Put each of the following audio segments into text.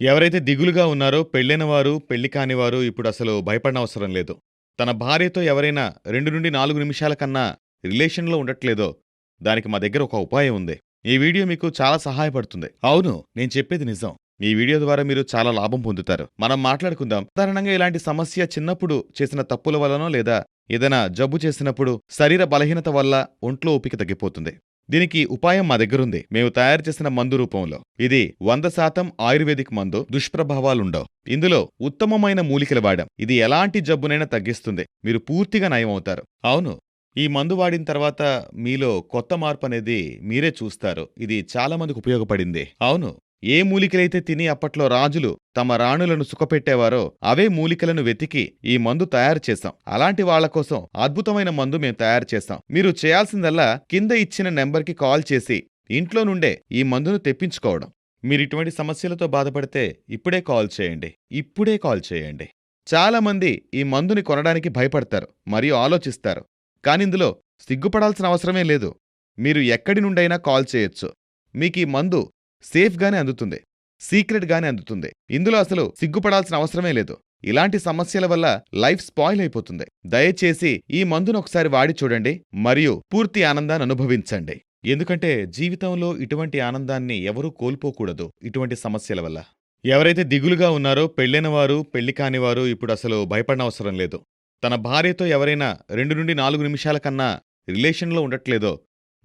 ఎవరైతే దిగులుగా ఉన్నారో పెళ్ళైన వారు, పెళ్ళి కానివారు ఇప్పుడు అసలు భయపడనవసరం లేదు. తన భార్యతో ఎవరైనా 2-4 నిమిషాల కన్నా రిలేషన్‌లో ఉండట్లేదో, దానికి మా దగ్గర ఒక ఉపాయం ఉంది. ఈ వీడియో మీకు చాలా సహాయపడుతుంది. అవును. నేను చెప్పేది నిజం. ఈ వీడియో ద్వారా మీరు చాలా లాభం పొందుతారు. మనం మాట్లాడుకుందాం. సాధారణంగా ఇలాంటి సమస్య చిన్నప్పుడు చేసిన తప్పుల వల్లనో లేదా ఏదైనా జబ్బు చేసినప్పుడు శరీర బలహీనత వల్ల ఒంట్లో ఓపిక తగ్గిపోతుంది. దీనికి ఉపాయం మా దగ్గరుంది. మేము తయారు చేసిన మందు రూపంలో. ఇది 100% ఆయుర్వేదిక్ మందు. దుష్ప్రభావాలుండవు. ఇందులో ఉత్తమమైన మూలికలు వాడాం. ఇది ఎలాంటి జబ్బునైనా తగ్గిస్తుంది. మీరు పూర్తిగా నయమవుతారు. అవును. ఈ మందు వాడిన తర్వాత మీలో కొత్త మార్పు అనేది మీరే చూస్తారు. ఇది చాలా మందికి ఉపయోగపడింది. అవును. ఏ మూలికలైతే తిని అప్పట్లో రాజులు తమ రాణులను సుఖపెట్టేవారో అవే మూలికలను వెతికి ఈ మందు తయారు చేశాం. అలాంటి వాళ్ళ కోసం అద్భుతమైన మందు మేము తయారు చేశాం. మీరు చేయాల్సిందల్లా కింద ఇచ్చిన నెంబర్‌కి కాల్ చేసి ఇంట్లో నుండే ఈ మందును తెప్పించుకోవడం. మీరిటువంటి సమస్యలతో బాధపడితే ఇప్పుడే కాల్ చేయండి. ఇప్పుడే కాల్ చేయండి. చాలా మంది ఈ మందుని కొనడానికి భయపడతారు మరియు ఆలోచిస్తారు. కానిందులో సిగ్గుపడాల్సిన అవసరమే లేదు. మీరు ఎక్కడి నుండైనా కాల్ చేయొచ్చు. మీకీ మందు సేఫ్‌గానే అందుతుంది. సీక్రెట్‌గానే అందుతుంది. ఇందులో అసలు సిగ్గుపడాల్సిన అవసరమే లేదు. ఇలాంటి సమస్యల వల్ల లైఫ్ స్పాయిల్ అయిపోతుంది. దయచేసి ఈ మందును ఒకసారి వాడి చూడండి మరియు పూర్తి ఆనందాన్ని అనుభవించండి. ఎందుకంటే జీవితంలో ఇటువంటి ఆనందాన్ని ఎవరూ కోల్పోకూడదు ఇటువంటి సమస్యల వల్ల. ఎవరైతే దిగులుగా ఉన్నారో పెళ్ళైనవారు పెళ్ళి కానివారు ఇప్పుడు అసలు భయపడనవసరం లేదు. తన భార్యతో ఎవరైనా 2-4 నిమిషాల కన్నా రిలేషన్‌లో ఉండట్లేదో,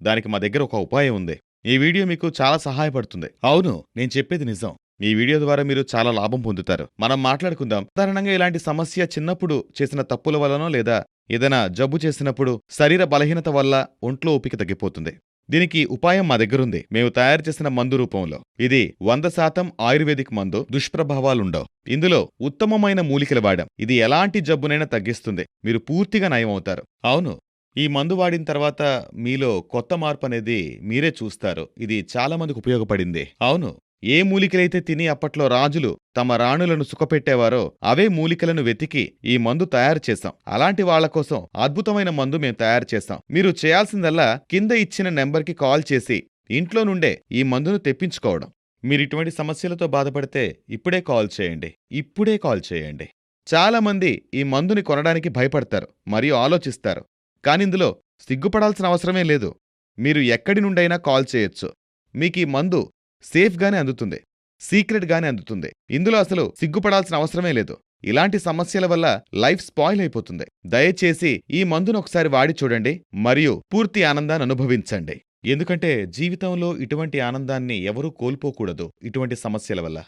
దానికి మా దగ్గర ఒక ఉపాయం ఉంది. ఈ వీడియో మీకు చాలా సహాయపడుతుంది. అవును. నేను చెప్పేది నిజం. ఈ వీడియో ద్వారా మీరు చాలా లాభం పొందుతారు. మనం మాట్లాడుకుందాం. సాధారణంగా ఇలాంటి సమస్య చిన్నప్పుడు చేసిన తప్పుల వల్లనో లేదా ఏదైనా జబ్బు చేసినప్పుడు శరీర బలహీనత వల్ల ఒంట్లో ఓపిక తగ్గిపోతుంది. దీనికి ఉపాయం మా దగ్గరుంది. మేము తయారు చేసిన మందు రూపంలో. ఇది 100% ఆయుర్వేదిక్ మందు. దుష్ప్రభావాలుండవు. ఇందులో ఉత్తమమైన మూలికలు వాడాం. ఇది ఎలాంటి జబ్బునైనా తగ్గిస్తుంది. మీరు పూర్తిగా నయమవుతారు. అవును. ఈ మందు వాడిన తర్వాత మీలో కొత్త మార్పు అనేది మీరే చూస్తారు. ఇది చాలామందికి ఉపయోగపడింది. అవును. ఏ మూలికలైతే తిని అప్పట్లో రాజులు తమ రాణులను సుఖపెట్టేవారో అవే మూలికలను వెతికి ఈ మందు తయారు చేశాం. అలాంటి వాళ్ళ కోసం అద్భుతమైన మందు మేం తయారు చేస్తాం మీరు చేయాల్సిందల్లా కింద ఇచ్చిన నెంబర్‌కి కాల్ చేసి ఇంట్లో నుండే ఈ మందును తెప్పించుకోవడం. మీరిటువంటి సమస్యలతో బాధపడితే ఇప్పుడే కాల్ చేయండి. ఇప్పుడే కాల్ చేయండి. చాలా మంది ఈ మందుని కొనడానికి భయపడతారు మరియు ఆలోచిస్తారు. కానిందులో సిగ్గుపడాల్సిన అవసరమే లేదు. మీరు ఎక్కడి నుండైనా కాల్ చేయొచ్చు. మీకీ మందు సేఫ్‌గానే అందుతుంది. సీక్రెట్‌గానే అందుతుంది. ఇందులో అసలు సిగ్గుపడాల్సిన అవసరమే లేదు. ఇలాంటి సమస్యల వల్ల లైఫ్ స్పాయిల్ అయిపోతుంది. దయచేసి ఈ మందును ఒకసారి వాడి చూడండి మరియు పూర్తి ఆనందాన్ని అనుభవించండి. ఎందుకంటే జీవితంలో ఇటువంటి ఆనందాన్ని ఎవరూ కోల్పోకూడదు ఇటువంటి సమస్యల వల్ల.